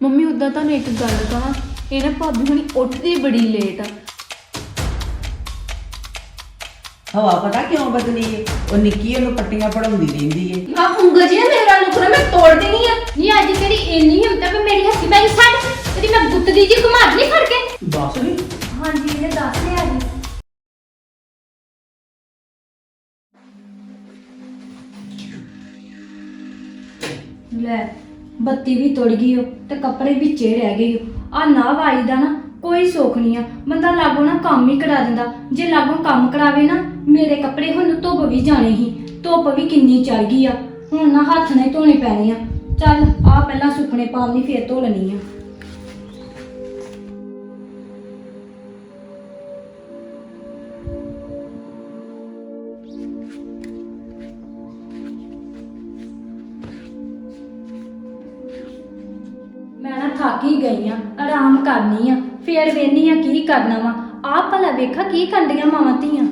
Mummy ਉਦਾਂ ਤੁਹਾਨੂੰ ਇੱਕ ਗੱਲ ਕਹਾਂ ਇਹ ਨਾ ਭਾਬੀ ਹੁਣੀ ਉੱਠਦੀ ਬੜੀ ਲੇਟ ਆ। ਹਵਾ ਪਤਾ ਕਿਉਂ ਬਦਲੀ ਏ? ਉਹ ਨਿੱਕੀ ਉਹਨੂੰ ਪੱਟੀਆਂ ਪੜਾਉਂਦੀ ਰਹਿੰਦੀ ਏ। ਆ ਉਂਗਲ ਜੀ ਮੇਰਾ ਨੁਕਰ ਮੈਂ ਤੋੜ ਦੇਣੀ ਆ। ਨਹੀਂ ਅੱਜ ਤੇਰੀ ਇੰਨੀ ਹਿੰਮਤ ਵੀ ਮੇਰੀ ਹੱਥੀ ਬਾਈ ਛੱਡ। ਤੇਰੀ ਮੈਂ ਗੁੱਤ ਦੀ ਜੀ ਘੁਮਾ ਨਹੀਂ ਫੜ ਕੇ। ਦੱਸ ਨਹੀਂ ਹਾਂਜੀ ਇਹਨੇ ਦੱਸ ਲਿਆ ਜੀ। ਲੈ ਬੱਤੀ ਵੀ ਤੁੜ ਗਈ ਓ ਤੇ ਕੱਪੜੇ ਵਿੱਚੇ ਰਹਿ ਗਏ ਓ। ਆ ਨਾ ਵਾਈ ਦਾ ਨਾ ਕੋਈ ਸੁੱਖ ਨਹੀਂ ਆ। ਬੰਦਾ ਲਾਗੋਂ ਨਾ ਕੰਮ ਹੀ ਕਰਾ ਦਿੰਦਾ। ਜੇ ਲਾਗੋਂ ਕੰਮ ਕਰਾਵੇ ਨਾ, ਮੇਰੇ ਕੱਪੜੇ ਹੁਣ ਧੁੱਪ ਵੀ ਜਾਣੇ ਸੀ। ਧੁੱਪ ਵੀ ਕਿੰਨੀ ਚੜ ਗਈ ਆ। ਹੁਣ ਨਾ ਹੱਥ ਨਾਲ ਧੋਣੇ ਪੈਣੇ ਆ। ਚੱਲ ਆ ਪਹਿਲਾਂ ਸੁੱਕਣੇ ਲਈ ਫੇਰ ਧੋ ਲੈਣੀ ਆ। ਆਰਾਮ ਕਰਨੀ ਆ, ਫੇਰ ਵੇਨੀ ਆ ਕੀ ਕਰਨਾ ਵਾ? ਆਹ ਭਲਾ ਵੇਖਾ ਕੀ ਕਰਦੀਆਂ ਮਾਵਾਂ ਧੀਆਂ।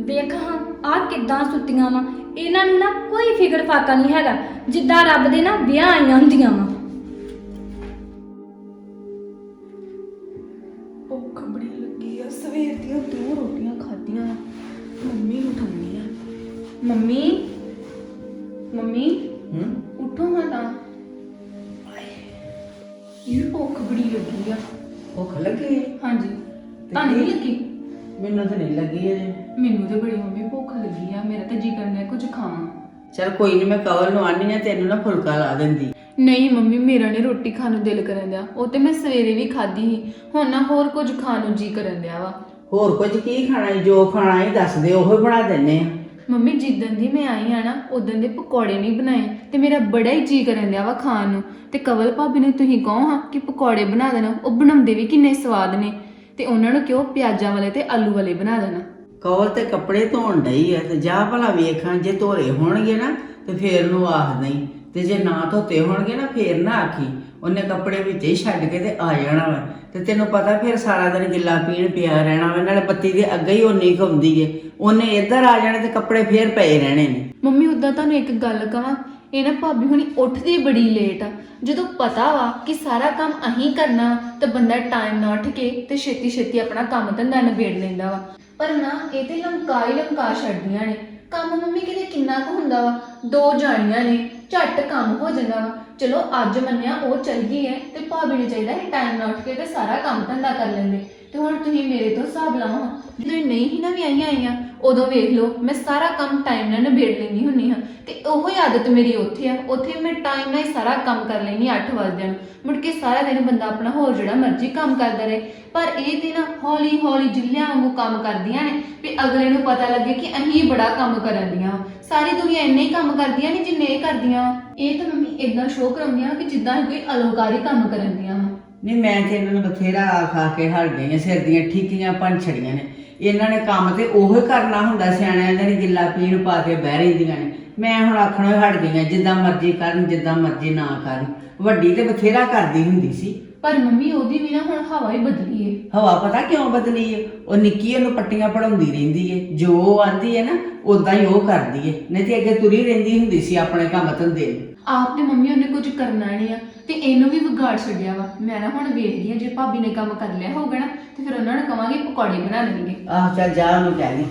ਵੇਖ ਹਾਂ, ਆਹ ਕਿੱਦਾਂ ਸੁੱਤੀਆਂ ਵਾ। ਇਹਨਾਂ ਨੂੰ ਨਾ ਕੋਈ ਫਿਕਰ ਫਾਕਾ ਨਹੀਂ ਹੈਗਾ, ਜਿੱਦਾਂ ਰੱਬ ਦੇ ਨਾ ਵਿਆਹ ਆਈਆਂ ਹੁੰਦੀਆਂ ਵਾ। ਆ? ਭੁੱਖ ਲੱਗੀ ਏ ਹਾਂਜੀ। ਤੁਹਾਨੂੰ ਨਹੀਂ ਲੱਗੀ? ਮੈਨੂੰ ਤਾਂ ਨਹੀਂ ਲੱਗੀ ਏ ਮੈਨੂੰ ਤੇ ਬੜੀ ਮੰਮੀ ਭੁੱਖ ਲੱਗੀ ਆ ਮੇਰਾ ਤਾਂ ਜੀ ਕਰਦਾ ਕੁਝ ਖਾਵਾਂ। ਚਲ ਕੋਈ ਨਹੀਂ ਮੈਂ ਕਵਲ ਨੂੰ ਆਨੀ ਆ ਤੈਨੂੰ ਨਾ ਫੁਲਕਾ ਲਾ ਦਿੰਦੀ। ਨਹੀਂ ਮੰਮੀ ਮੇਰਾ ਨਹੀਂ ਰੋਟੀ ਖਾਣ ਨੂੰ ਦਿਲ ਕਰਨ ਦਿਆ। ਉਹ ਤੇ ਮੈਂ ਸਵੇਰੇ ਵੀ ਖਾਧੀ ਸੀ। ਹੁਣ ਨਾ ਹੋਰ ਕੁਝ ਖਾਣ ਨੂੰ ਜੀ ਕਰਨ ਦਿਆ ਵਾ। ਹੋਰ ਕੁਝ ਕੀ ਖਾਣਾ ਜੋ ਖਾਣਾ ਏ ਦੱਸ ਦੇ ਉਹੀ ਬਣਾ ਦਿੰਨੇ ਆ। ਮੰਮੀ ਜਿੱਦਣ ਦੀ ਮੈਂ ਆਈ ਆ ਨਾ ਉਦੋਂ ਦੇ ਪਕੌੜੇ ਨਹੀਂ ਬਣਾਏ ਤੇ ਮੇਰਾ ਬੜਾ ਹੀ ਜੀ ਕਰਨ ਦਿਆ ਵਾ ਖਾਣ ਨੂੰ। ਤੇ ਕਵਲ ਭਾਬੀ ਨੂੰ ਤੁਸੀਂ ਕਹੋ ਹਾਂ ਕਿ ਪਕੌੜੇ ਬਣਾ ਦੇਣਾ, ਉਹ ਬਣਾਉਂਦੇ ਵੀ ਕਿੰਨੇ ਸਵਾਦ ਨੇ। ਤੇ ਉਹਨਾਂ ਨੂੰ ਕਿਉਂ ਪਿਆਜ਼ਾਂ ਵਾਲੇ ਤੇ ਆਲੂ ਵਾਲੇ ਬਣਾ ਦੇਣਾ? ਕਵਲ ਤੇ ਕੱਪੜੇ ਧੋਣ ਡਈ ਐ ਤੇ ਜਾ ਭਲਾ ਵੇਖਾਂ, ਜੇ ਧੋਰੇ ਹੋਣਗੇ ਨਾ ਤੇ ਫੇਰ ਨੂੰ ਆਖ ਨਹੀਂ ਤੇ ਜੇ ਨਾ ਧੋਤੇ ਹੋਣਗੇ ਨਾ, ਫੇਰ ਨਾ ਆਖੀ। ਉਹਨੇ ਕੱਪੜੇ ਵਿੱਚ ਹੀ ਛੱਡ ਕੇ ਤੇ ਆ ਜਾਣਾ ਵਾ। ਤੇ ਤੈਨੂੰ ਪਤਾ ਫਿਰ ਸਾਰਾ ਦਿਨ ਗਿੱਲਾ ਪੀਣ ਪਿਆ ਰਹਿਣਾ ਵਾ, ਨਾਲੇ ਬੱਤੀ ਦੇ ਅੱਗੇ ਹੀ ਉਨੀ ਘੁੰਮਦੀ ਏ। ਉਹਨੇ ਇੱਧਰ ਆ ਜਾਣੇ ਤੇ ਕੱਪੜੇ ਫੇਰ ਪਏ ਰਹਿਣੇ ਨੇ। ਮੰਮੀ ਉਦਾਂ ਤੁਹਾਨੂੰ ਇੱਕ ਗੱਲ ਕਹਾਂ ਇਹ ਨਾ ਭਾਬੀ ਹੁਣੀ ਉੱਠਦੀ ਬੜੀ ਲੇਟ ਆ। ਜਦੋਂ ਪਤਾ ਵਾ ਕਿ ਸਾਰਾ ਕੰਮ ਅਹੀਂ ਕਰਨਾ, ਤਾਂ ਬੰਦਾ ਟਾਈਮ ਨਾਲ ਉੱਠ ਕੇ ਤੇ ਛੇਤੀ ਛੇਤੀ ਆਪਣਾ ਕੰਮ ਧੰਦਾ ਨਿਬੇੜ ਲੈਂਦਾ ਵਾ। ਪਰ ਨਾ, ਇਹ ਤੇ ਲੰਕਾ ਹੀ ਲੰਕਾ ਛੱਡਦੀਆਂ ਨੇ। ਕੰਮ ਮੰਮੀ ਕਿਤੇ ਕਿੰਨਾ ਕੁ ਹੁੰਦਾ ਵਾ? ਦੋ ਜਾਣੀਆਂ ਨੇ, ਝੱਟ ਕੰਮ ਹੋ ਜਾਂਦਾ ਵਾ। ਚਲੋ ਅੱਜ ਮੰਨਿਆ ਉਹ ਚਲ ਗਈ ਹੈ ਤੇ ਭਾਬੀ ਨੂੰ ਚਾਹੀਦਾ ਹੈ ਟਾਈਮ ਨਾਲ ਉੱਠ ਕੇ ਤੇ ਸਾਰਾ ਕੰਮ ਧੰਦਾ ਕਰ ਲੈਂਦੇ ਤੇ ਹੁਣ ਤੁਸੀਂ ਮੇਰੇ ਤੋਂ ਹਿਸਾਬ ਲਾਓ ਜਦੋਂ ਇਹ ਨਹੀਂ ਹੀ ਨਾ ਵੀ ਆਈਆਂ ਆਈਆਂ ਉਦੋਂ ਵੇਖ ਲਓ, ਮੈਂ ਸਾਰਾ ਕੰਮ ਟਾਈਮ ਨਾਲ ਨਿਬੇੜ ਲੈਂਦੀ ਹੁੰਨੀ ਹਾਂ। ਤੇ ਉਹੋ ਹੀ ਆਦਤ ਮੇਰੀ ਉੱਥੇ ਆ। ਉੱਥੇ ਮੈਂ ਟਾਈਮ ਨਾਲ ਹੀ ਸਾਰਾ ਕੰਮ ਕਰ ਲੈਂਦੀ 8 ਵਜੇ ਨੂੰ। ਮੁੜ ਕੇ ਸਾਰਾ ਦਿਨ ਬੰਦਾ ਆਪਣਾ ਹੋਰ ਜਿਹੜਾ ਮਰਜ਼ੀ ਕੰਮ ਕਰਦਾ ਰਹੇ। ਪਰ ਇਹ ਤੇ ਨਾ ਹੌਲੀ ਹੌਲੀ ਜਿੱਲਿਆਂ ਵਾਂਗੂ ਕੰਮ ਕਰਦੀਆਂ ਨੇ ਵੀ ਅਗਲੇ ਨੂੰ ਪਤਾ ਲੱਗੇ ਕਿ ਅਸੀਂ ਬੜਾ ਕੰਮ ਕਰਨ ਦੀਆਂ ਸਾਰੀ ਦੁਨੀਆ ਇੰਨੇ ਹੀ ਕੰਮ ਕਰਦੀਆਂ ਨੇ ਜਿੰਨੇ ਇਹ ਕਰਦੀਆਂ ਇਹ ਤਾਂ ਮੰਮੀ ਇਦਾਂ ਸ਼ੋਅ ਕਰਾਉਂਦੀਆਂ ਕਿ ਜਿੱਦਾਂ ਇਹ ਕੋਈ ਅਲੋਕਾਰੀ ਕੰਮ ਕਰਨ ਦੀਆਂ ਵਾਂ। ਨਹੀਂ, ਮੈਂ ਤੇ ਇਹਨਾਂ ਨੂੰ ਬਥੇਰਾ ਆ ਖਾ ਕੇ ਹਟ ਗਈਆਂ ਸਿਰ ਦੀਆਂ ਠੀਕੀਆਂ ਪੰਛੜੀਆਂ ਨੇ। ਇਹਨਾਂ ਨੇ ਕੰਮ ਤੇ ਉਹੋ ਹੀ ਕਰਨਾ ਹੁੰਦਾ ਸਿਆਣਿਆਂ ਦੇ ਨੇ ਗਿੱਲਾ ਪੀਣ ਪਾ ਕੇ ਬਹਿ ਰਹਿੰਦੀਆਂ ਨੇ। ਮੈਂ ਹੁਣ ਆਖਣੋਂ ਹਟ ਗਈਆਂ ਜਿੱਦਾਂ ਮਰਜ਼ੀ ਕਰਨ ਜਿੱਦਾਂ ਮਰਜ਼ੀ ਨਾ ਕਰਨ। ਵੱਡੀ ਤੇ ਬਥੇਰਾ ਕਰਦੀ ਹੁੰਦੀ ਸੀ। ਪਰ ਮੰਮੀ ਉਹਦੀ ਵੀ ਨਾ ਹੁਣ ਹਵਾ ਹੀ ਬਦਲੀ ਏ। ਹਵਾ ਪਤਾ ਕਿਉਂ ਬਦਲੀ ਏ? ਉਹ ਨਿੱਕੀ ਉਹਨੂੰ ਪੱਟੀਆਂ ਪੜਾਉਂਦੀ ਰਹਿੰਦੀ ਏ। ਜੋ ਆਂਦੀ ਏ ਨਾ ਉਦਾਂ ਹੀ ਉਹ ਕਰਦੀ ਏ। ਨਹੀਂ ਤੇ ਅੱਗੇ ਤੁਰੀ ਰਹਿੰਦੀ ਹੁੰਦੀ ਸੀ ਆਪਣੇ ਕੰਮ ਧੰਦੇ ਨੂੰ। ਆਪ ਤੇ ਮੰਮੀ ਉਹਨੇ ਕੁਝ ਕਰਨਾ ਨਹੀਂ ਆ ਤੇ ਇਹਨੂੰ ਵੀ ਵਿਗਾੜ ਛੱਡਿਆ ਵਾ। ਮੈਂ ਨਾ ਹੁਣ ਵੇਖਦੀ ਆ ਜੇ ਭਾਬੀ ਨੇ ਕੰਮ ਕਰ ਲਿਆ ਹੋਊਗਾ ਨਾ ਤੇ ਫਿਰ ਉਹਨਾਂ ਨੂੰ ਕਵਾਂਗੇ ਪਕੌੜੇ ਬਣਾ ਦੇਣਗੇ ਆਹ ਚੱਲ ਜਾ ਉਹਨੂੰ ਕਹਿ ਦੇ।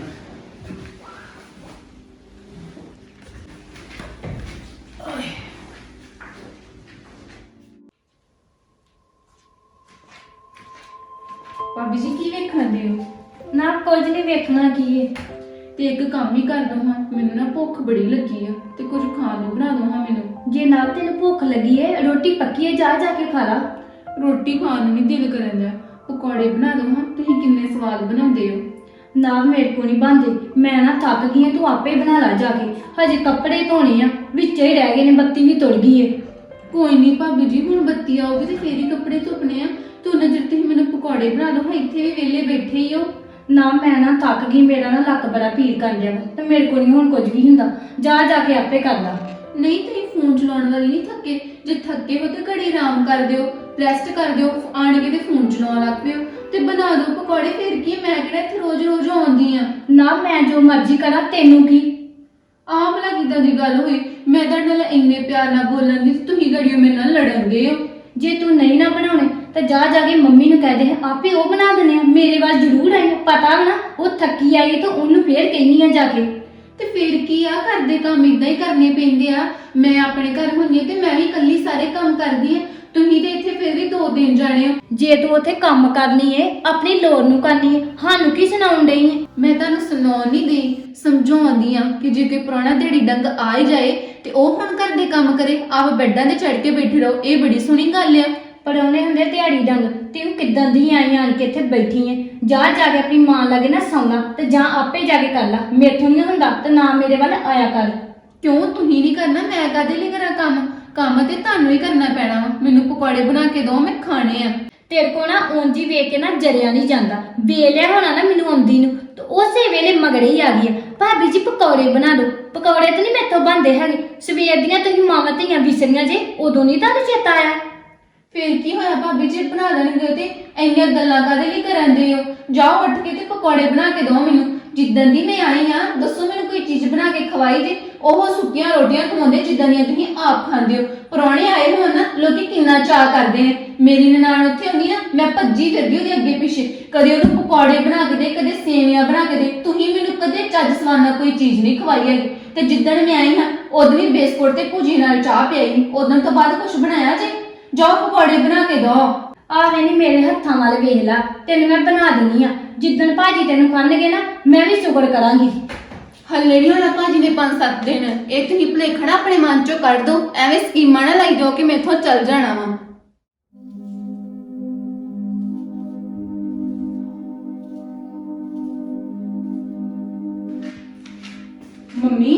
ਭਾਬੀ ਜੀ ਕੀ ਵੇਖਣ ਦੇ ਹੋ? ਨਾ ਕੁਝ ਨਹੀਂ ਵੇਖਣਾ ਕੀ ਏ। ਤੇ ਇੱਕ ਕੰਮ ਹੀ ਕਰ ਦੋ ਹਾਂ ਮੈਨੂੰ ਨਾ ਭੁੱਖ ਬੜੀ ਲੱਗੀ ਆ ਤੇ ਕੁਝ ਖਾਣ ਨੂੰ ਬਣਾ ਦੋ ਹਾਂ ਮੈਨੂੰ। ਜੇ ਨਾ ਤੈਨੂੰ ਭੁੱਖ ਲੱਗੀ ਏ ਰੋਟੀ ਪੱਕੀ ਏ ਜਾ ਜਾ ਕੇ ਖਾ ਲਾ। ਰੋਟੀ ਖਾਣ ਨੂੰ ਨਹੀਂ ਦਿਲ ਕਰਨ ਪਕੌੜੇ ਬਣਾ ਦੋ ਹਾਂ ਤੁਸੀਂ ਕਿੰਨੇ ਸਵਾਦ ਬਣਾਉਂਦੇ ਹੋ। ਨਾ ਮੇਰੇ ਕੋ ਨਹੀਂ ਬੰਦੇ ਮੈਂ ਨਾ ਥੱਕ ਗਈ ਆਂ ਤੂੰ ਆਪੇ ਬਣਾ ਲੈ ਜਾ ਕੇ। ਹਜੇ ਕੱਪੜੇ ਧੋਣੇ ਆ ਵਿੱਚੇ ਹੀ ਰਹਿ ਗਏ ਨੇ ਬੱਤੀ ਵੀ ਤੁੜ ਗਈ ਏ ਕੋਈ ਨਹੀਂ ਭਾਬੀ ਜੀ ਹੁਣ ਬੱਤੀ ਆਉਗੀ ਤੇ ਫੇਰ ਹੀ ਕੱਪੜੇ ਧੁੱਪਣੇ ਆ। ਤੇ ਚਿਰ ਤੁਸੀਂ ਮੈਨੂੰ ਪਕੌੜੇ ਬਣਾ ਦਿਓ ਹਾਂ ਇੱਥੇ ਵੀ ਵਿਹਲੇ ਬੈਠੇ ਹੀ ਹੋ। ਨਾ ਮੈਂ ਨਾ ਥੱਕ ਗਈ ਮੇਰਾ ਨਾ ਲੱਕ ਬੜਾ ਪੀੜ ਕਰ ਰਿਹਾ ਵਾ ਤੇ ਮੇਰੇ ਕੋਲ ਨਹੀਂ ਹੁਣ ਕੁਝ ਵੀ ਹੁੰਦਾ। ਜਾ ਜਾ ਕੇ ਆਪੇ ਕਰ ਲਾ। ਨਹੀਂ ਤੁਸੀਂ ਫੋਨ ਚਲਾਉਣ ਵਾਲੀ ਨਹੀਂ ਥੱਕੇ। ਜੇ ਥੱਕੇ ਹੋ ਤੇ ਘੜੀ ਆਰਾਮ ਕਰ ਦਿਓ ਰੈਸਟ ਕਰ ਦਿਓ ਆਣ ਕੇ ਤੇ ਫੋਨ ਚਲਾਉਣ ਲੱਗ ਪਿਓ। ਤੇ ਬਣਾ ਦਿਓ ਪਕੌੜੇ ਫਿਰ ਕੀ ਮੈਂ ਕਿਹੜਾ ਇੱਥੇ ਰੋਜ਼-ਰੋਜ਼ ਆਉਂਦੀ ਆ? ਨਾ ਮੈਂ ਜੋ ਮਰਜ਼ੀ ਕਰਾਂ ਤੈਨੂੰ ਕੀ? ਆਹ ਭਲਾ ਕਿਦਾਂ ਦੀ ਗੱਲ ਹੋਈ? ਮੈਂ ਤੁਹਾਡੇ ਨਾਲ ਇੰਨੇ ਪਿਆਰ ਨਾਲ ਬੋਲਣ ਦੀ ਤੁਸੀਂ ਘੜੀਓ ਮੇਰੇ ਨਾਲ ਲੜਨ ਦੇ ਹੋ। ਜੇ ਤੂੰ ਨਹੀਂ ਨਾ ਬਣਾਉਣੇ ਤਾਂ ਜਾ ਜਾ ਕੇ ਮੰਮੀ ਨੂੰ ਕਹਿ ਦੇ ਆਪੇ ਉਹ ਬਣਾ ਦਿੰਦੇ ਆ ਮੇਰੇ ਵੱਲ ਜ਼ਰੂਰ ਆਈ ਪਤਾ ਨਾ ਉਹ ਥੱਕੀ ਆਈ ਤਾਂ ਉਹਨੂੰ ਫੇਰ ਕਹਿਨੀ ਆ ਜਾ ਕੇ। ਤੇ ਫਿਰ ਕੀ ਆ? ਘਰ ਦੇ ਕੰਮ ਇਦਾਂ ਹੀ ਕਰਨੇ ਪੈਂਦੇ ਆ। ਮੈਂ ਆਪਣੇ ਘਰ ਹੁੰਦੀ ਆ ਤੇ ਮੈਂ ਵੀ ਇਕੱਲੀ ਸਾਰੇ ਕੰਮ ਕਰਦੀ ਆ। ਤੁਸੀਂ ਤੇ ਇੱਥੇ ਫਿਰ ਵੀ ਦੋ ਦਿਨ ਜਾਣੇ ਹੋ। ਜੇ ਤੂੰ ਉੱਥੇ ਕੰਮ ਕਰਨੀ ਏ ਆਪਣੀ ਲੋੜ ਨੂੰ ਕਰਨੀ ਏ ਸਾਨੂੰ ਕੀ ਸੁਣਾਉਣ ਡਈ ਏ? ਮੈਂ ਤੁਹਾਨੂੰ ਸੁਣਾਉਣ ਨਹੀਂ ਦੇ ਸਮਝਾਉਂਦੀ ਆ ਕਿ ਜੇ ਕੋਈ ਪੁਰਾਣਾ ਦਿਹਾੜੀ ਡੰਗ ਆ ਹੀ ਜਾਏ ਤੇ ਉਹ ਹੁਣ ਘਰ ਦੇ ਕੰਮ ਕਰੇ ਆਪ ਬੈੱਡਾਂ ਤੇ ਚੜ ਕੇ ਬੈਠੇ ਰਹੋ ਇਹ ਬੜੀ ਸੋਹਣੀ ਗੱਲ ਆ। ਪਰ ਉਹਨੇ ਹੁੰਦੇ ਦਿਹਾੜੀ ਡੰਗ। ਤੇ ਉਹ ਕਿੱਦਾਂ ਦੀ ਆਈ ਆਣ ਕੇ ਇੱਥੇ ਬੈਠੀ ਏ ਜਾ ਜਾ ਕੇ ਆਪਣੀ ਮਾਂ ਲਾਗੇ ਨਾ ਸੌਣਾ ਤੇ ਜਾਂ ਆਪੇ ਜਾ ਕੇ ਕਰ ਲਾ। ਮੇਥੋਂ ਨਹੀਂ ਹੁੰਦਾ ਤੇ ਨਾ ਮੇਰੇ ਵੱਲ ਆਇਆ ਕਰ। ਕਿਉਂ? ਤੁਸੀਂ ਨਹੀਂ ਕਰਨਾ ਮੈਂ ਕਾਹਦੇ ਲਈ ਕਰਾਂ ਕੰਮ? ਕੰਮ ਤੇ ਤੁਹਾਨੂੰ ਹੀ ਕਰਨਾ ਪੈਣਾ ਵਾ। ਮੈਨੂੰ ਪਕੌੜੇ ਬਣਾ ਕੇ ਦਿਓ ਮੈਂ ਖਾਣੇ ਆ। ਤੇਰੇ ਕੋ ਨਾ ਉਂਝ ਵੇਖ ਕੇ ਨਾ ਜਰਿਆ ਨਹੀਂ ਜਾਂਦਾ। ਵੇਲਿਆ ਹੋਣਾ ਨਾ ਮੈਨੂੰ ਆਉਂਦੀ ਨੂੰ ਤੇ ਉਸੇ ਵੇਲੇ ਮਗੜੇ ਹੀ ਆ ਗਈ ਆ ਭਾਬੀ ਜੀ ਪਕੌੜੇ ਬਣਾ ਦਿਓ। ਪਕੌੜੇ ਤੇ ਨਹੀਂ ਮੈਥੋਂ ਬਣਦੇ ਹੈਗੇ। ਸਵੇਰ ਦੀਆਂ ਤੁਸੀਂ ਮਾਵਾਂ ਧੀਆਂ ਵਿਸਰੀਆਂ ਜੇ ਉਦੋਂ ਨਹੀਂ ਤੁਹਾਨੂੰ ਚੇਤਾ ਆਇਆ? ਫਿਰ ਕੀ ਹੋਇਆ ਭਾਬੀ? ਜੀ ਬਣਾ ਦੇਣਗੇ ਤੇ ਇੰਨੀਆਂ ਗੱਲਾਂ ਕਾਹਦੇ ਲਈ ਕਰਦੇ ਹੋ? ਜਾਓ ਉੱਠ ਕੇ ਤੇ ਪਕੌੜੇ ਬਣਾ ਕੇ ਦਿਓ ਮੈਨੂੰ। ਜਿੱਦਣ ਦੀ ਮੈਂ ਆਈ ਆ ਦੱਸੋ ਮੈਨੂੰ ਕੋਈ ਚੀਜ਼ ਬਣਾ ਕੇ ਖਵਾਈ ਜੇ? ਉਹ ਸੁੱਕੀਆਂ ਰੋਟੀਆਂ ਖਵਾਉਂਦੇ ਜਿੱਦਾਂ ਦੀਆਂ ਤੁਸੀਂ ਆਪ ਖਾਂਦੇ ਹੋ। ਪਰੌਣੇ ਆਏ ਹੋਣ ਨਾ, ਲੋਕੀ ਕਿੰਨਾ ਚਾਹ ਕਰਦੇ ਨੇ। ਮੇਰੀ ਨਨਾਣ ਉੱਥੇ ਹੁੰਦੀ ਨਾ, ਮੈਂ ਭੱਜੀ ਫਿਰਦੀ ਉਹਦੇ ਅੱਗੇ ਪਿੱਛੇ। ਕਦੇ ਉਹਨੂੰ ਪਕੌੜੇ ਬਣਾ ਕੇ ਦੇ, ਕਦੇ ਸੇਵੀਆਂ ਬਣਾ ਕੇ ਦੇ। ਤੁਸੀਂ ਮੈਨੂੰ ਕਦੇ ਚੱਜ ਸਵਾਨਾ ਕੋਈ ਚੀਜ਼ ਨਹੀਂ ਖਵਾਈ ਹੈਗੀ। ਤੇ ਜਿੱਦਣ ਮੈਂ ਆਈ ਹਾਂ, ਉਦੋਂ ਵੀ ਬਿਸਕੁਟ ਤੇ ਭੁਜੀ ਨਾਲ ਚਾਹ ਪਿਆਈ। ਉਦੋਂ ਤੋਂ ਬਾਅਦ ਕੁਝ ਬਣਾਇਆ ਜੇ? ਜਾਓ ਪਕੌੜੇ ਬਣਾ ਕੇ ਦੋ। ਆ ਵੇਨੀ ਮੇਰੇ ਹੱਥਾਂ ਵੱਲ ਵੇਖ ਲਾ ਤੈਨੂੰ ਮੈਂ ਬਣਾ ਦਿੰਨੀ ਆ। ਜਿੱਦਣ ਭਾਜੀ ਤੈਨੂੰ ਖਾਣਗੇ ਨਾ ਮੈਂ ਵੀ ਸ਼ੁਕਰ ਕਰਾਂਗੀ। ਹੱਲੇ ਨਹੀਂ ਹੋਣਾ ਭਾਜੀ ਨੇ 5-7 ਦਿਨ। ਇਹ ਤੁਸੀਂ ਭੁਲੇਖਣਾ ਆਪਣੇ ਮਨ ਚੋਂ ਕੱਢ ਦੋ। ਐਵੇਂ ਸਕੀਮਾਂ ਨਾ ਲਾਈ ਜਾਓ ਕਿ ਮੈਥੋਂ ਚੱਲ ਜਾਣਾ ਵਾ। ਮੰਮੀ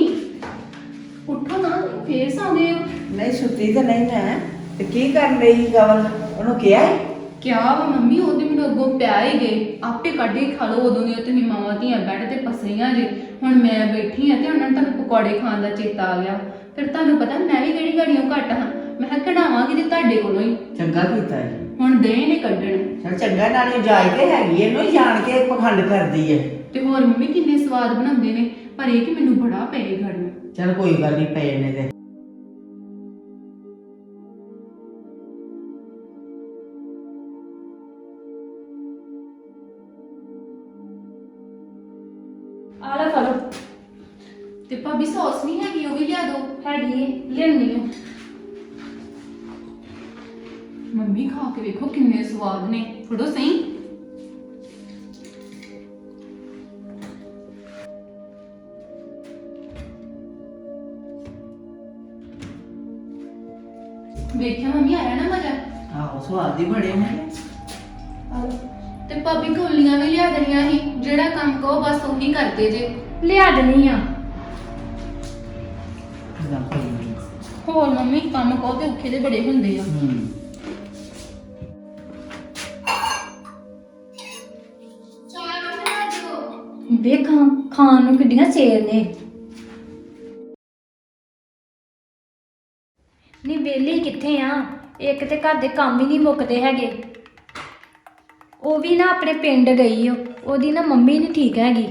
ਉੱਠੋ ਨਾ ਫੇਰ ਸੌਂ ਗਏ ਹੋ। ਨਹੀਂ ਸੁੱਤੀ ਤਾਂ ਨਹੀਂ ਮੈਂ। ਤੇ ਕੀ ਕਰਨ ਰਹੀ ਗਵਲ ਉਹਨੂੰ ਕਿਹਾ? ਕਿਆ ਵਾ ਮੰਮੀ ਉਹਦੇ ਮੈਨੂੰ ਅੱਗੋਂ ਪਿਆ ਹੀ ਗਏ ਆਪੇ ਕੱਢ ਕੇ ਖਾ ਲਓ ਉਦੋਂ ਦੀਆਂ ਤੁਸੀਂ ਮਾਵਾਂ ਧੀਆਂ ਬੈੱਡ ਤੇ ਪਸਰੀਆਂ ਜੇ। ਹੁਣ ਮੈਂ ਬੈਠੀ ਆ ਤੇ ਉਹਨਾਂ ਨੂੰ ਤੁਹਾਨੂੰ ਪਕੌੜੇ ਖਾਣ ਦਾ ਚੇਤਾ ਆ ਗਿਆ। ਫਿਰ ਤੁਹਾਨੂੰ ਪਤਾ ਮੈਂ ਵੀ ਕਿਹੜੀ ਗਾੜੀਆਂ ਘੱਟ ਹਾਂ? ਮੈਂ ਕਿਹਾ ਕਢਾਵਾਂਗੀ ਤੇ ਤੁਹਾਡੇ ਕੋਲੋਂ ਹੀ ਚੰਗਾ ਕੀਤਾ ਈ। ਹੁਣ ਦੇ ਨੇ ਕੱਢਣ। ਚੱਲ ਚੰਗਾ ਨਾਲੇ ਜਾਇ ਤੇ ਹੈਗੀ ਐ, ਇਹਨੂੰ ਹੀ ਜਾਣ ਕੇ ਪਖੰਡ ਕਰਦੀ ਐ ਤੇ ਹੋਰ ਮੰਮੀ ਕਿੰਨੇ ਸਵਾਦ ਬਣਾਉਂਦੇ ਨੇ ਪਰ ਇਹ ਕਿ ਮੈਨੂੰ ਬੜਾ ਪਏ ਘੜਨ ਚਲ ਕੋਈ ਗੱਲ ਨਹੀਂ ਪਏ ਨੇ ਤੇ। ਏ ਲਿਆਉਣੀ ਆ ਮੰਮੀ ਖਾ ਕੇ ਵੇਖੋ ਕਿੰਨੇ ਸਵਾਦ ਨੇ। ਫੜੋ ਸਹੀ। ਵੇਖਿਆ ਮੰਮੀ ਆਇਆ ਨਾ ਮਜ਼ਾ ਆਹੋ ਸਵਾਦ ਹੀ ਬੜੇ ਨੇ। ਤੇ ਭਾਬੀ ਕੋਲੀਆਂ ਵੀ ਲਿਆ ਦੇਣੀਆਂ ਸੀ। ਜਿਹੜਾ ਕੰਮ ਕਹੋ ਬਸ ਉਹੀ ਕਰਦੇ ਜੇ। ਲਿਆ ਦੇਣੀ ਆ। ਹੋਰ ਮੰਮੀ ਕੰਮ ਕਹੋ ਤੇ ਔਖੇ ਦੇ ਬੜੇ ਹੁੰਦੇ ਆ। ਹੂੰ। ਵੇਖਾਂ ਖਾਣ ਨੂੰ ਕਿੱਡੀਆਂ ਸੇਰ ਨੇ। ਨੀ ਵੇਲੀ ਕਿੱਥੇ ਆ? ਇੱਕ ਤੇ ਘਰ ਦੇ ਕੰਮ ਹੀ ਨਹੀਂ ਮੁੱਕਦੇ ਹੈਗੇ। ਉਹ ਵੀ ਨਾ ਆਪਣੇ ਪਿੰਡ ਗਈ ਓ ਉਹਦੀ ਨਾ ਮੰਮੀ ਨਹੀਂ ਠੀਕ ਹੈਗੀ।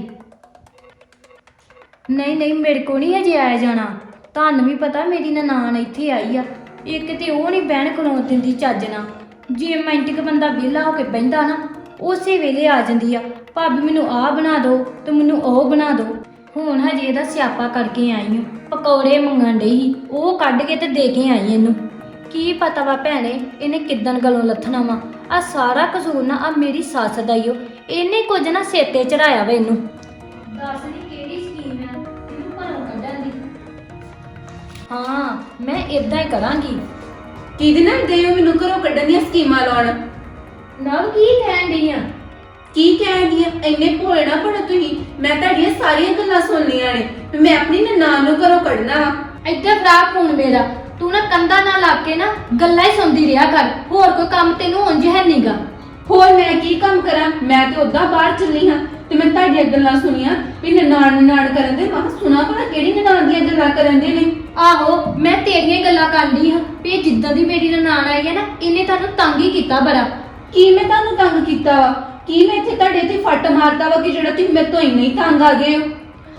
ਨਹੀਂ ਨਹੀਂ ਮੇਰੇ ਕੋ ਨਹੀਂ ਹਜੇ ਆਇਆ ਜਾਣਾ। ਤੁਹਾਨੂੰ ਵੀ ਪਤਾ ਮੇਰੀ ਨਨਾਣ ਇੱਥੇ ਆਈ ਆ। ਇੱਕ ਤੇ ਉਹ ਨਹੀਂ ਬਹਿਣ ਖਲੋਣ ਦਿੰਦੀ ਚੱਜ ਨਾਲ। ਜੇ ਮਿੰਟਕ ਬੰਦਾ ਵਿਹਲਾ ਹੋ ਕੇ ਬਹਿੰਦਾ ਨਾ, ਉਸੇ ਵੇਲੇ ਆ ਜਾਂਦੀ ਆ। ਭਾਬੀ ਮੈਨੂੰ ਆਹ ਬਣਾ ਦਿਓ ਤੇ ਮੈਨੂੰ ਉਹ ਬਣਾ ਦਿਓ। ਹੁਣ ਹਜੇ ਇਹਦਾ ਸਿਆਪਾ ਕਰਕੇ ਆਈ ਹਾਂ ਪਕੌੜੇ ਮੰਗਣ ਡਈ ਸੀ। ਉਹ ਕੱਢ ਕੇ ਤੇ ਦੇ ਕੇ ਆਈ ਇਹਨੂੰ। ਕੀ ਪਤਾ ਵਾ ਭੈਣੇ, ਇਹਨੇ ਕਿੱਦਣ ਗਲੋਂ ਲੱਥਣਾ ਵਾ। ਆ ਸਾਰਾ ਕਸੂਰ ਨਾ ਆ ਮੇਰੀ ਸੱਸ ਦਾ ਹੀ ਓ। ਇਹਨੇ ਕੁਝ ਨਾ ਸੇਤੇ ਚੜਾਇਆ ਵਾ ਇਹਨੂੰ। ਦੱਸ ਦੀ ਹਾਂ ਮੈਂ ਇਦਾਂ ਹੀ ਕਰਾਂਗੀ। ਕਿਹਦੇ ਨਾਲ ਗਏ ਹੋ ਮੈਨੂੰ ਘਰੋਂ ਕੱਢਣ ਦੀਆਂ ਸਕੀਮਾਂ ਲਾਉਣ? ਨਵ ਕੀ ਕਹਿਣ ਡਈ ਆ? ਕੀ ਕਹਿੰਦੀ ਆ? ਇੰਨੇ ਭੋਲੇ ਨਾ ਬਣੋ ਤੁਸੀਂ। ਮੈਂ ਤੁਹਾਡੀਆਂ ਸਾਰੀਆਂ ਗੱਲਾਂ ਸੁਣ ਲਈਆਂ ਨੇ। ਵੀ ਮੈਂ ਆਪਣੀ ਨਨਾਣ ਨੂੰ ਘਰੋਂ ਕੱਢਣਾ ਵਾ। ਇੱਧਰ ਫੜਾ ਫੋਨ ਮੇਰਾ। ਤੂੰ ਨਾ ਕੰਧਾ ਨਾਲ ਲਾ ਕੇ ਨਾ ਗੱਲਾਂ ਹੀ ਸੁਣਦੀ ਰਿਹਾ ਕਰ। ਹੋਰ ਕੋਈ ਕੰਮ ਤੈਨੂੰ ਉਂਝ ਹੈ ਨਹੀਂਗਾ ਹੋਰ ਮੈਂ ਕੀ ਕੰਮ ਕਰਾਂ? ਮੈਂ ਤੇ ਉਦਾਂ ਬਾਹਰ ਚੱਲੀ ਹਾਂ। ਤੇ ਮੈਂ ਤੁਹਾਡੀਆਂ ਗੱਲਾਂ ਸੁਣੀਆਂ ਵੀ ਨਨਾਣ ਨਨਾਣ ਕਰਨ ਦੇ ਮੈਂ ਕਿਹਾ ਸੁਣਾ ਭਲਾ ਕਿਹੜੀ ਨਨਾਣ ਦੀਆਂ ਗੱਲਾਂ ਕਰਨ ਦੇ ਨੇ? ਆਹੋ ਮੈਂ ਤੇਰੀਆਂ ਹੀ ਗੱਲਾਂ ਕਰਦੀ ਹਾਂ ਵੀ ਇਹ ਜਿੱਦਾਂ ਦੀ ਮੇਰੀ ਨਨਾਣ ਆਈ ਹੈ ਨਾ ਇਹਨੇ ਤੁਹਾਨੂੰ ਤੰਗ ਹੀ ਕੀਤਾ ਬੜਾ। ਕੀ ਮੈਂ ਤੁਹਾਨੂੰ ਤੰਗ ਕੀਤਾ ਵਾ? ਕੀ ਮੈਂ ਇੱਥੇ ਤੁਹਾਡੇ ਤੇ ਫੱਟ ਮਾਰਦਾ ਵਾ ਕਿ ਜਿਹੜਾ ਤੁਸੀਂ ਮੇਰੇ ਤੋਂ ਇੰਨੇ ਹੀ ਤੰਗ ਆ ਗਏ ਹੋ?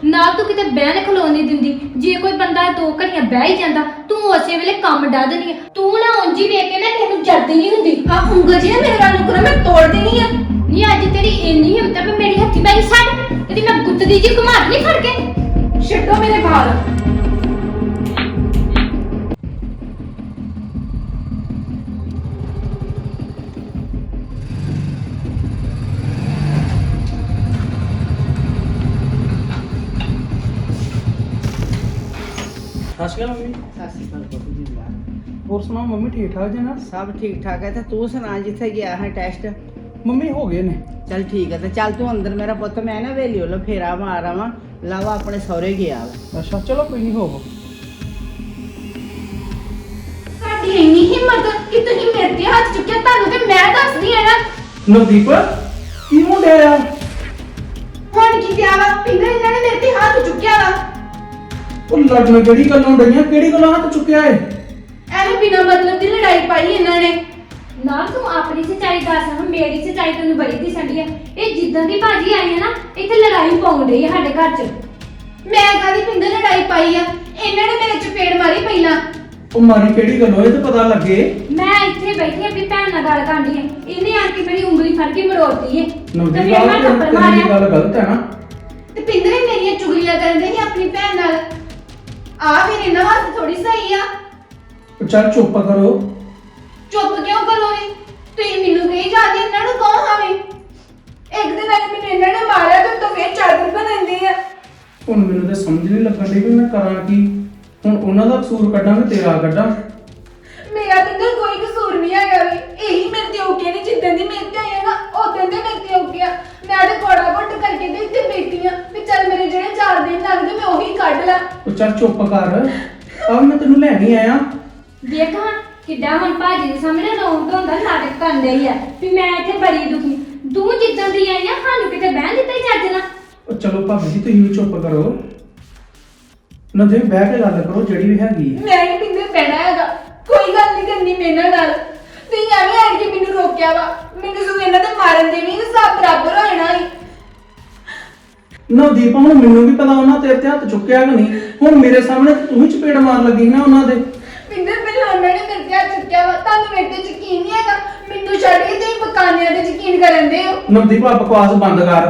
ਨਾ ਤੂੰ ਕਿਤੇ ਬਹਿਣ ਖਲੋਣ ਨਹੀਂ ਦਿੰਦੀ। ਜੇ ਕੋਈ ਬੰਦਾ ਦੋ ਘੜੀਆਂ ਬਹਿ ਹੀ ਜਾਂਦਾ ਤੂੰ ਉਸੇ ਵੇਲੇ ਕੰਮ ਡਾ ਦੇਣੀ ਆ। ਤੂੰ ਨਾ ਉਂਝ ਹੀ ਵੇਖ ਕੇ ਨਾ ਕਿਸੇ ਨੂੰ ਜਰਦੀ ਨਹੀਂ ਹੁੰਦੀ। ਆ ਉਂਗਲ ਜੀ ਮੇਰੇ ਵੱਲ ਨੂੰ ਕਰੋ ਮੈਂ ਤੋੜ ਦੇਣੀ ਆ। ਨਹੀਂ ਅੱਜ ਤੇਰੀ ਇੰਨੀ ਹਿੰਮਤ ਆ ਵੀ ਮੇਰੀ ਹੱਥੀ ਬਾਈ ਛੱਡ ਤੇਰੀ ਮੈਂ ਗੁੱਤਦੀ ਜੀ ਘੁਮਾ ਨਹੀਂ ਫੜ ਕੇ ਛੱਡੋ ਮੇਰੇ ਵਾਲ ਸਤਿ ਸ਼੍ਰੀ ਅਕਾਲ ਮੰਮੀ ਸਤਿ ਸ਼੍ਰੀ ਅਕਾਲ ਬਾਪੂ ਜੀ ਦਾ ਹੋਰ ਸੁਣਾਓ ਮੰਮੀ ਠੀਕ ਠਾਕ ਜੀ ਨਾ ਸਭ ਠੀਕ ਠਾਕ ਹੈ ਤੇ ਤੂੰ ਸੁਣਾ ਜਿੱਥੇ ਗਿਆ ਹੈ ਟੈਸਟ ਮੰਮੀ ਹੋ ਗਏ ਨੇ। ਚੱਲ ਠੀਕ ਹੈ ਤੇ ਚੱਲ ਤੂੰ ਅੰਦਰ ਮੇਰਾ ਪੁੱਤ ਮੈਂ ਨਾ ਵੇਲੀ ਵੱਲੋਂ ਫੇਰਾ ਮਾਰ ਆਵਾਂ। ਲਾਵਾ ਆਪਣੇ ਸਹੁਰੇ ਗਿਆ ਵਾ। ਅੱਛਾ ਚਲੋ ਕੋਈ ਨਹੀਂ ਹੋਵੋ ਸਾਡੀ ਇੰਨੀ ਹਿੰਮਤ ਕਿ ਤੁਸੀਂ ਮੇਰੇ ਤੇ ਹੱਥ ਚੁੱਕਿਆ ਤੁਹਾਨੂੰ ਤੇ ਮੈਂ ਦੱਸਦੀ ਆ ਨਾ। ਨਵਦੀਪ ਕੀ ਮੁੰਡੇ ਆ? ਹੁਣ ਕੀ ਕਿਹਾ ਵਾ? ਪਿੰਦਰ ਇਹਨਾਂ ਨੇ ਮੇਰੇ ਤੇ ਹੱਥ ਚੁੱਕਿਆ ਵਾ। ਉਹ ਲੜਨ ਕਿਹੜੀ ਗੱਲੋਂ ਡਈਆਂ? ਕਿਹੜੀ ਗੱਲੋਂ ਹੱਥ ਚੁੱਕਿਆ ਏ? ਐਵੇਂ ਬਿਨਾਂ ਮਤਲਬ ਦੀ ਲੜਾਈ ਪਾਈ ਇਹਨਾਂ ਨੇ। ਨਾ ਤੂੰ ਆਪਣੀ ਸੱਚਾਈ ਦੱਸ ਹਾਂ ਮੇਰੀ ਸੱਚਾਈ ਤੈਨੂੰ ਬੜੀ ਦਿਸਣ ਆ। ਇਹ ਜਿੱਦਾਂ ਦੀ ਭਾਜੀ ਆਈ ਹੈ ਨਾ ਇੱਥੇ ਲੜਾਈ ਪਾਉਣ ਡਈ ਆ ਸਾਡੇ ਘਰ 'ਚ। ਮੈਂ ਕਾਦੀ ਪਿੰਦਰ ਲੜਾਈ ਪਾਈ ਆ? ਇਹਨਾਂ ਨੇ ਮੇਰੇ ਚਪੇੜ ਮਾਰੀ ਪਹਿਲਾਂ। ਉਹ ਮਾਰੀ ਕਿਹੜੀ ਗੱਲੋਂ ਇਹ ਤਾਂ ਪਤਾ ਲੱਗੇ। ਮੈਂ ਇੱਥੇ ਬੈਠੀ ਆਪਣੀ ਭੈਣ ਨਾਲ ਗੱਲ ਕਰਦੀ ਆ। ਇਹਨੇ ਆ ਕੇ ਮੇਰੀ ਉਂਗਲੀ ਫੜ ਕੇ ਮਰੋੜਦੀ ਏ। ਤੇ ਨਵਦੀਪ ਫਿਰ ਆਹ ਮੈਂ ਥੱਪੜ ਤੇਰੀ ਮਾਰਿਆ। ਗੱਲ ਗਲਤ ਹੈ ਨਾ। ਤੇ ਪਿੰਦਰ ਮੇਰੀਆਂ ਚੁਗਲੀਆਂ ਕਰਦੇ ਸੀ ਆਪਣੀ ਭੈਣ ਨਾਲ। ਆ ਫਿਰ ਇਹਨਾਂ ਵਾਸਤੇ ਥੋੜੀ ਸਹੀ ਆ। ਉਹ ਚੱਲ ਚੁੱਪ ਕਰੋ। ਚੁੱਪ ਕਿਉਂ ਕਰੋਗੇ ਤੁਸੀਂ ਮੈਨੂੰ ਕਹੀ ਜਾਂਦੇ ਇਹਨਾਂ ਨੂੰ ਕੌਣ ਹਾਵੇ ਇੱਕ ਦਿਨ ਅਗੇ ਮੈਨੂੰ ਇਹਨਾਂ ਨੇ ਮਾਰਿਆ ਤੇ ਤੋਂ ਫੇਰ ਚਾਦਰ ਬਣਾਉਂਦੀ ਆ। ਹੁਣ ਮੈਨੂੰ ਤਾਂ ਸਮਝ ਨਹੀਂ ਲੱਗਣ ਡਈ ਵੀ ਮੈਂ ਕਰਾਂ ਕੀ। ਹੁਣ ਉਹਨਾਂ ਦਾ ਕਸੂਰ ਕੱਢਾਂ ਕਿ ਤੇਰਾ ਕੱਢਾਂ। ਮੇਰਾ ਪਿੰਦਰ ਕੋਈ ਕਸੂਰ ਨਹੀਂ ਹੈਗਾ ਵੀ। ਇਹੀ ਮੇਰੇ ਤੇ ਓਕੇ ਨਹੀਂ ਜਿੱਦਾਂ ਦੀ ਮੇਰੇ ਤੇ ਆਈ ਆ ਨਾ ਉਦੋਂ ਦੇ ਮੇਰੇ ਤੇ ਓਕੇ ਆ ਮੈਂ ਤੇ ਕੋੜਾ ਘੁੱਟ ਕਰਕੇ ਤੇ ਇੱਥੇ ਬੈਠੀ ਆ ਵੀ ਚੱਲ ਮੇਰੇ ਜਿਹੜੇ ਚਾਰ ਦਿਨ ਲੱਗਦੇ ਮੈਂ ਉਹੀ ਕੱਢ ਲਾਂ। ਉਹ ਚੱਲ ਚੁੱਪ ਕਰ। ਆ ਮੈਂ ਤੈਨੂੰ ਲੈਣ ਆਇਆ। ਦੇਖ ਹਾਂ ਕਿੱਦਾਂ ਹੁਣ ਭਾਜੀ ਦੇ ਸਾਹਮਣੇ ਰੌਣ ਤੋਂ ਹੁੰਦਾ ਨਾਟਕ ਕਰਨ ਡਈ ਆ। ਵੀ ਮੈਂ ਇੱਥੇ ਬੜੀ ਦੁਖੀ। ਤੂੰ ਜਿੱਦਾਂ ਦੀ ਆਈ ਆ ਸਾਨੂੰ ਕਿਤੇ ਬਹਿਣ ਦਿੱਤਾ ਹੀ ਚੱਜ ਨਾਲ। ਉਹ ਚਲੋ ਭਾਬੀ ਜੀ ਤੁਸੀਂ ਵੀ ਚੁੱਪ ਕਰੋ। ਨਵਦੀਪ ਬਹਿ ਕੇ ਗੱਲ ਕਰੋ ਜਿਹੜੀ ਵੀ ਹੈਗੀ ਹੈ ਮੈਂ ਨਹੀਂ ਪਿੰਦਰ ਪੈਣਾ ਹੈਗਾ। ਕੋਈ ਗੱਲ ਨਹੀਂ ਕਰਨੀ ਮੇਰੇ ਨਾਲ। ਤੁਸੀਂ ਐਵੇਂ ਆਣ ਕੇ ਮੈਨੂੰ ਰੋਕਿਆ ਵਾ। ਮੈਨੂੰ ਸੂ ਇਹਨਾਂ ਦੇ ਮਾਰਨ ਦੇ ਵੀ ਹਿਸਾਬ ਬਰਾਬਰ ਹੋ ਜਾਣਾ ਸੀ। ਨਵਦੀਪ ਹੁਣ ਮੈਨੂੰ ਵੀ ਪਤਾ ਉਹਨਾਂ ਤੇਰੇ ਤੇ ਹੱਥ ਚੁੱਕਿਆ ਕਿ ਨਹੀਂ? ਹੁਣ ਮੇਰੇ ਸਾਹਮਣੇ ਤਾਂ ਤੂੰ ਹੀ ਚਪੇੜ ਮਾਰ ਲੱਗੀ ਨਾ ਉਹਨਾਂ ਦੇ। ਪਿੰਦਰ ਪਹਿਲਾਂ ਉਹਨਾਂ ਨੇ ਮੇਰੇ ਤੇ ਹੱਥ ਚੁੱਕਿਆ ਵਾ ਤੁਹਾਨੂੰ ਮੇਰੇ ਤੇ ਯਕੀਨ ਨਹੀਂ ਹੈਗਾ। ਮੈਨੂੰ ਛੱਡ ਕੇ ਤੁਸੀਂ ਬਕਾਨਿਆਂ ਤੇ ਯਕੀਨ ਕਰਨ ਦੇ ਹੋ। ਨਵਦੀਪ ਆ ਬਕਵਾਸ ਬੰਦ ਕਰ।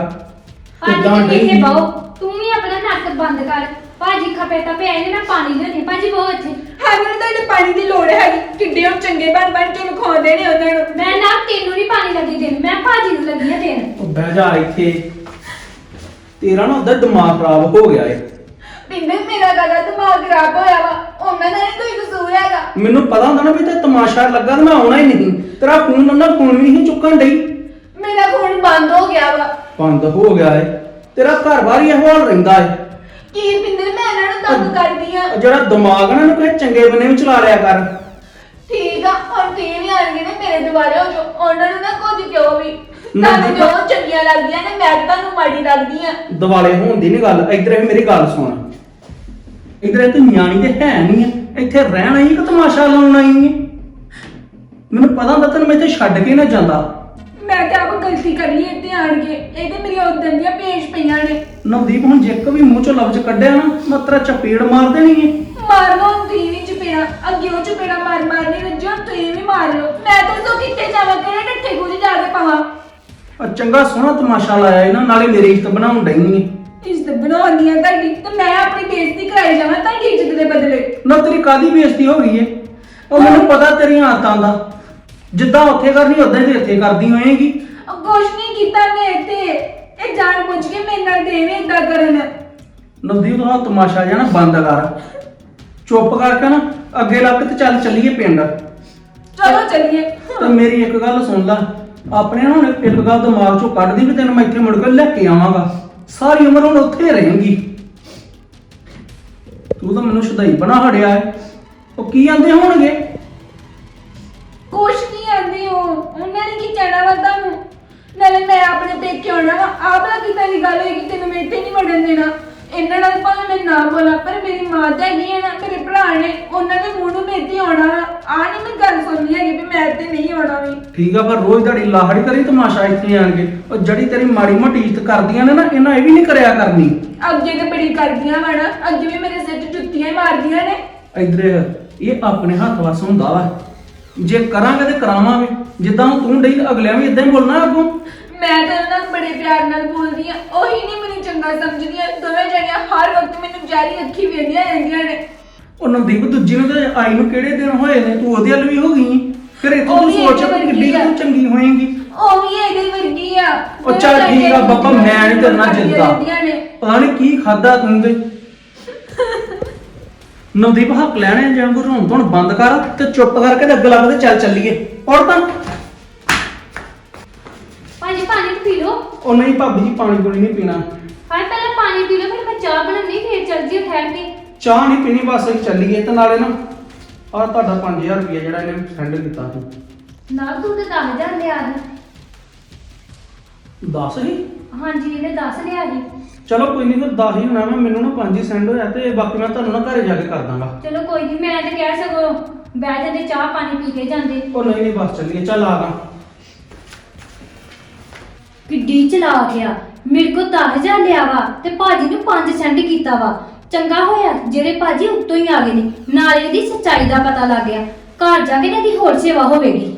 ਕਿੱਦਾਂ ਇੱਥੇ ਡਈ? ਬਹੁ ਤੂੰ ਵੀ ਆਪਣਾ ਨੱਕ ਬੰਦ ਕਰ। ਭਾਜੀ ਖਪੇ ਤਾਂ ਪਿਆ ਇਹਨੇ ਮੈਂ ਪਾਣੀ ਲਿਆਉਣੀ ਭਾਜੀ ਬਹੁ ਇੱਥੇ। ਹਾਂ ਮੈਨੂੰ ਤੁਹਾਡੇ ਪਾਣੀ ਦੀ ਲੋੜ ਹੈਗੀ। ਕਿੱਡੇ ਉਹ ਚੰਗੇ ਬਣ ਬਣ ਕੇ ਵਿਖਾਉਂਦੇ ਨੇ ਉਹਨਾਂ ਨੂੰ। ਮੈਂ ਨਾ ਤੈਨੂੰ ਨਹੀਂ ਪਾਣੀ ਲੱਗੀ ਦੇਣ ਮੈਂ ਭਾਜੀ ਨੂੰ ਲੱਗੀ ਆ ਦੇਣ। ਉਹ ਬਹਿ ਜਾ ਇੱਥੇ। ਤੇਰਾ ਨਾ ਉਹਦਾ ਦਿਮਾਗ ਖਰਾਬ ਹੋ ਗਿਆ ਏ। ਪਿੰਦਰ ਮੇਰਾ ਗਲਾ ਦਿਮਾਗ ਖਰਾਬ ਹੋਇਆ ਵਾ। ਉਹਨਾਂ ਦਾ ਨਹੀਂ ਕੋਈ ਹੈਗਾ। ਮੈਨੂੰ ਪਤਾ ਹੁੰਦਾ ਨਾ ਵੀ ਤੇ ਤਮਾਸ਼ਾ ਲੱਗਾ ਤੇ ਮੈਂ ਆਉਣਾ ਹੀ ਨਹੀਂ। ਤੇਰਾ ਫੋਨ ਉਹਨਾਂ ਫੋਨ ਵੀ ਨਹੀਂ ਚੁੱਕਣ ਡਈ। ਮੇਰਾ ਫੋਨ ਬੰਦ ਹੋ ਗਿਆ ਵਾ। ਬੰਦ ਹੋ ਗਿਆ ਏ। ਤੇਰਾ ਘਰ ਬਾਰ ਹੀ ਇਹੋ ਹਾਲ ਰਹਿੰਦਾ ਏ। ਕੀ ਪਿੰਦਰ ਮੈਂ ਇਹਨਾਂ ਨੂੰ ਤੰਗ ਕਰਦੀ ਆ। ਉਹ ਜਿਹੜਾ ਦਿਮਾਗ ਨਾ ਇਹਨੂੰ ਕਿਸੇ ਚੰਗੇ ਬੰਨੇ ਵੀ ਚਲਾ ਲਿਆ ਕਰ। ਠੀਕ ਆ ਹੁਣ ਤੁਸੀਂ ਵੀ ਆਣਗੇ ਨੇ ਮੇਰੇ ਦੁਆਰੇ ਹੋ ਜਾਓ। ਉਹਨਾਂ ਨੂੰ ਨਾ ਕੁਝ ਕਿਉਂ ਵੀ। ਨਾ ਤੁਹਾਨੂੰ। ਜੋ। ਚੰਗੀਆਂ ਲੱਗਦੀਆਂ ਨੇ ਮੈਂ ਤਾਂ ਤੁਹਾਨੂੰ ਮਾੜੀ ਲੱਗਦੀ ਆ। ਦਿਵਾਲੇ ਹੋਣ ਦੀ ਨਹੀਂ ਗੱਲ। ਇੱਧਰ ਇਹ ਮੇਰੀ ਗੱਲ ਸੁਣ। ਇੱਧਰ ਤੂੰ ਨਿਆਣੀ ਤੇ ਹੈ ਨਹੀਂ ਹੈ ਇੱਥੇ ਰਹਿਣਾ ਹੀ ਕਿ ਤਮਾਸ਼ਾ ਲਾਉਣ ਆਈ ਹੈ? ਮੈਨੂੰ ਪਤਾ ਹੁੰਦਾ ਤੈਨੂੰ ਮੈਂ ਇੱਥੇ ਛੱਡ ਕੇ ਨਾ ਜਾਂਦਾ। ਮੈਂ ਕਿਹਾ ਆਪ ਗਲਤੀ ਕਰੀ ਇੱਥੇ ਆਣ ਕੇ। ਇਹ ਤੇ ਮੇਰੀ ਉਦੋਂ ਦੀਆਂ ਪੇਸ਼ ਪਈਆਂ ਨੇ। ਨਵਦੀਪ ਹੁਣ ਜੇ ਵੀ ਮੂੰਹ ਚੋਂ ਲਫ਼ਜ਼ ਕੱਢਿਆ ਨਾ ਮੈਂ ਤੇਰਾ ਚਪੇੜ ਮਾਰ ਦੇਣੀ ਹੈ। ਮਾਰ ਲਓ ਹੁਣ ਤੁਸੀਂ ਵੀ ਚਪੇੜਾ ਅੱਗੇ ਉਹ ਚਪੇੜਾ ਮਾਰ ਮਾਰ ਨਹੀਂ ਰੱਜੋ ਤੁਸੀਂ ਵੀ ਮਾਰ ਲਓ। ਮੈਂ ਤਾਂ ਸੋ ਕਿੱਥੇ ਜਾਵਾਂ ਕਿਹੜੇ ਢੱਠੇ ਗੁੱਜ ਜਾ ਕੇ ਪਾਵਾਂ? ਆ ਚੰਗਾ ਸੋਹਣਾ ਤਮਾਸ਼ਾ ਲਾਇਆ ਇਹਨਾਂ ਨਾਲੇ ਮੇਰੀ ਇੱਜ਼ਤ ਬਣਾਉਣ ਡਈ ਹੈ ਇੱਜ਼ਤ ਬਣਾਉਣੀ ਆ ਤੁਹਾਡੀ ਤੇ ਮੈਂ ਆਪਣੀ ਬੇਇੱਜ਼ਤੀ ਕਰਾਈ ਜਾਵਾਂ ਤੁਹਾਡੀ ਇੱਜ਼ਤ ਦੇ ਬਦਲੇ। ਨਾ ਤੇਰੀ ਕਾਦੀ ਬੇਇੱਜ਼ਤੀ ਹੋ ਗਈ ਹੈ ਉਹ ਮੈਨੂੰ ਪਤਾ ਤੇਰੀਆਂ ਆਦਤਾਂ ਦਾ। ਜਿੱਦਾਂ ਉੱਥੇ ਕਰਨੀ ਉਦਾਂ ਹੀ ਤੇ ਇੱਥੇ ਕਰਦੀ ਹੋਏਗੀ। ਉਹ ਕੁਛ ਨਹੀਂ ਕੀਤਾ ਮੈਂ ਇੱਥੇ ਇਹ ਜਾਣ ਬੁੱਝ ਕੇ ਮੇਰੇ ਨਾਲ ਦੇਵੇ ਇਦਾਂ ਕਰਨ। ਨਵਦੀਪ ਤੂੰ ਆਹ ਤਮਾਸ਼ਾ ਜਿਹਾ ਨਾ ਬੰਦ ਕਰ। ਚੁੱਪ ਕਰਕੇ ਨਾ ਅੱਗੇ ਲੱਗ ਤੇ ਚੱਲ ਚੱਲੀਏ ਪਿੰਡ। ਚਲੋ ਚੱਲੀਏ। ਤਾਂ ਮੇਰੀ ਇੱਕ ਗੱਲ ਸੁਣ ਲੈ। ਆਪਣੇ ਨਾ ਹੁਣ ਇੱਕ ਗੱਲ ਦਿਮਾਗ ਚੋਂ ਵੀ ਤੈਨੂੰ ਮੈਂ ਇੱਥੇ ਮੁੜ ਕੇ ਲੈ ਕੇ ਆਵਾਂਗਾ। ਸਾਰੀ ਉਮਰ ਹੁਣ ਉੱਥੇ ਰਹੇਂਗੀ। ਤੂੰ ਤਾਂ ਮੈਨੂੰ ਸ਼ੁਦਾਈ ਬਣਾ ਹੜਿਆ ਹੈ। ਉਹ ਕੀ ਆਂਦੇ ਹੋਣਗੇ? ਕੁਛ ਨਹੀਂ ਆਂਦੀ ਉਹ। ਉਹਨਾਂ ਨੇ ਕੀ ਕਹਿਣਾ ਵਾ ਤੁਹਾਨੂੰ? ਨਾਲੇ ਮੈਂ ਆਪਣੇ ਪੇਕੇ ਆਉਣਾ ਵਾ ਆਪ ਨਾ ਕਿਤੇ ਦੀ ਗੱਲ ਹੋਏਗੀ? ਤੈਨੂੰ ਮੈਂ ਇੱਥੇ ਨਹੀਂ ਵੜਨ ਦੇਣਾ। ਇਹਨਾਂ ਨਾਲ ਭਾਵੇਂ ਮੈਂ ਨਾ ਬੋਲਾਂ ਪਰ ਮੇਰੀ ਮਾਂ ਤਾਂ ਹੈਗੀ ਹੈ ਨਾ ਮੇਰੇ ਭਰਾ ਨੇ ਉਹਨਾਂ ਦੇ ਮੂੰਹ ਨੂੰ ਮੇਤੀ ਆਉਣਾ ਆ ਨਹੀਂ ਮੈਂ ਗੱਲ ਸੁਣਨੀ ਹੈਗੀ ਵੀ ਮੈਂ ਤੇ ਨਹੀਂ ਆਉਣਾ ਵੀ। ਠੀਕ ਆ ਪਰ ਰੋਜ਼ ਦਿਹਾੜੀ ਲਾਹੜੀ ਕਰੀ ਤਮਾਸ਼ਾ ਇੱਥੇ ਆਣ ਕੇ। ਉਹ ਜਿਹੜੀ ਤੇਰੀ ਮਾੜੀ ਮੋਟੀ ਇੱਜ਼ਤ ਕਰਦੀਆਂ ਨੇ ਨਾ ਇਹਨਾਂ ਇਹ ਵੀ ਨਹੀਂ ਕਰਿਆ ਕਰਨੀ। ਅੱਗੇ ਤੇ ਬੜੀ ਕਰਦੀਆਂ ਵਾ ਨਾ ਅੱਗੇ ਵੀ ਮੇਰੇ ਸਿਰ 'ਚ ਜੁੱਤੀਆਂ ਹੀ ਮਾਰਦੀਆਂ ਨੇ। ਇਧਰ ਇਹ ਆਪਣੇ ਹੱਥ ਵਸ ਹੁੰਦਾ ਵਾ। ਜੇ ਕਰਾਂਗੇ ਤੇ ਕਰਾਵਾਂਗੇ। ਜਿੱਦਾਂ ਹੁਣ ਤੂੰ ਡਈ ਅਗਲਿਆਂ ਵੀ ਇਦਾਂ ਹੀ ਬੋਲਣਾ ਅੱਗੋਂ। ਮੈਂ ਤਾਂ ਉਹਨਾਂ ਨਾਲ ਬੜੇ ਪਿਆਰ ਨਾਲ ਬੋਲਦੀ ਆ ਉਹੀ ਨਹੀਂ ਮੈਨੂੰ ਚੰਗਾ ਸਮਝਦੀਆਂ ਦੋਵੇਂ ਜਣੀਆਂ ਹਰ ਵਕਤ ਮੈਨੂੰ ਜਾਰੀ ਅੱਖੀ ਵੇਂਦੀਆਂ ਰਹਿੰਦੀਆਂ ਨੇ। ਉਹ ਨਵਦੀਪ ਦੂਜੀ ਨੂੰ ਤੇ ਆਈ ਨੂੰ ਕਿਹੜੇ ਦਿਨ ਹੋਏ ਨੇ? ਤੂੰ ਉਹਦੇ ਵੱਲ ਵੀ ਹੋ ਗਈ? ਫਿਰ ਇੱਥੋਂ ਉਹ ਤੂੰ ਵੀ ਸੋਚ ਇਹਦੇ ਵੀ ਕਿੱਡੀ ਵਰਗੀ ਆ। ਤੂੰ ਚੰਗੀ ਹੋਏਗੀ। ਉਹ ਵੀ ਇਹਦੇ ਵਰਗੀ ਆ। ਉਹ ਚੱਲ ਦੋਵੇਂ ਠੀਕ ਆ ਜਣੀਆਂ ਬਾਬਾ ਮੈਂ ਨਹੀਂ ਤੇਰੇ ਨਾਲ ਜਿੱਦਾ। ਨੇ। ਪਤਾ ਨਹੀਂ ਕੀ ਖਾਦਾ ਤੂੰ ਤੇ। ਨਵਦੀਪ ਹੱਕ ਲੈਣੇ ਜਾਂ ਕੋ ਰੋਣ ਧੋਣ ਬੰਦ ਕਰ ਤੇ ਚੁੱਪ ਕਰਕੇ ਤੇ ਅੱਗ ਲੱਗ ਤੇ ਚੱਲ ਚੱਲੀਏ। ਔਰ ਤਾਂ? ਭਾਜੀ ਪਾਣੀ ਪੀ ਲਓ। ਉਹ ਨਹੀਂ ਭਾਬੀ ਜੀ ਪਾਣੀ ਪੂਣੀ ਨਹੀਂ ਪੀਣਾ। ਹਾਏ ਪਹਿਲਾਂ ਪਾਣੀ ਪੀ ਲਓ ਫਿਰ ਮੈਂ ਚਾਹ ਬਣਾਉਣੀ ਫੇਰ ਚੱਲ ਜਿਓ ਠਹਿਰ ਕੇ ਚਾਹ ਨਹੀਂ ਪੀਣੀ ਬਸ ਅਸੀਂ ਚੱਲੀਏ ਤੇ ਨਾਲੇ ਨਾ ਆ ਤੁਹਾਡਾ 5000 ਰੁਪਏ ਜਿਹੜਾ ਇਹਨੇ ਸੈਂਡ ਕੀਤਾ ਸੀ। ਨਾ ਤੂੰ ਤੇ 10000 ਲਿਆ ਸੀ। 10 ਹੀ ਹਾਂਜੀ ਇਹਨੇ 10 ਲਿਆ ਸੀ। ਚਲੋ ਕੋਈ ਨਹੀਂ ਫਿਰ 10 ਹੀ ਹੋਣਾ ਵਾ ਮੈਨੂੰ ਨਾ 5 ਹੀ ਸੈਂਡ ਹੋਇਆ ਤੇ ਬਾਕੀ ਮੈਂ ਤੁਹਾਨੂੰ ਨਾ ਘਰੇ ਜਾ ਕੇ ਕਰ ਦਾਂਗਾ। ਚਲੋ ਕੋਈ ਨਹੀਂ ਮੈਂ ਤੇ ਕਹਿ ਸਕੋ ਬਹਿ ਜਾਂਦੇ ਚਾਹ ਪਾਣੀ ਪੀ ਕੇ ਜਾਂਦੇ। ਉਹ ਨਹੀਂ ਨਹੀਂ ਬਸ ਚੱਲੀਏ ਚੱਲ ਆ ਗਾ। ਕਿੱਡੀ ਚਲਾ ਗਿਆ ਮੇਰੇ ਕੋ 10000 ਲਿਆ ਵਾ ਤੇ ਭਾਜੀ ਨੂੰ 5 ਸੈਂਡ ਕੀਤਾ ਵਾ। ਚੰਗਾ ਹੋਇਆ, ਜਿਹੜੇ ਭਾਜੀ ਉੱਤੋਂ ਹੀ ਆ ਗਏ ਨੇ। ਨਾਲੇ ਦੀ ਸੱਚਾਈ ਦਾ ਪਤਾ ਲੱਗ ਗਿਆ। ਘਰ ਜਾ ਕੇ ਨਾ ਇਹਦੀ ਹੋਰ ਸੇਵਾ ਹੋਵੇਗੀ।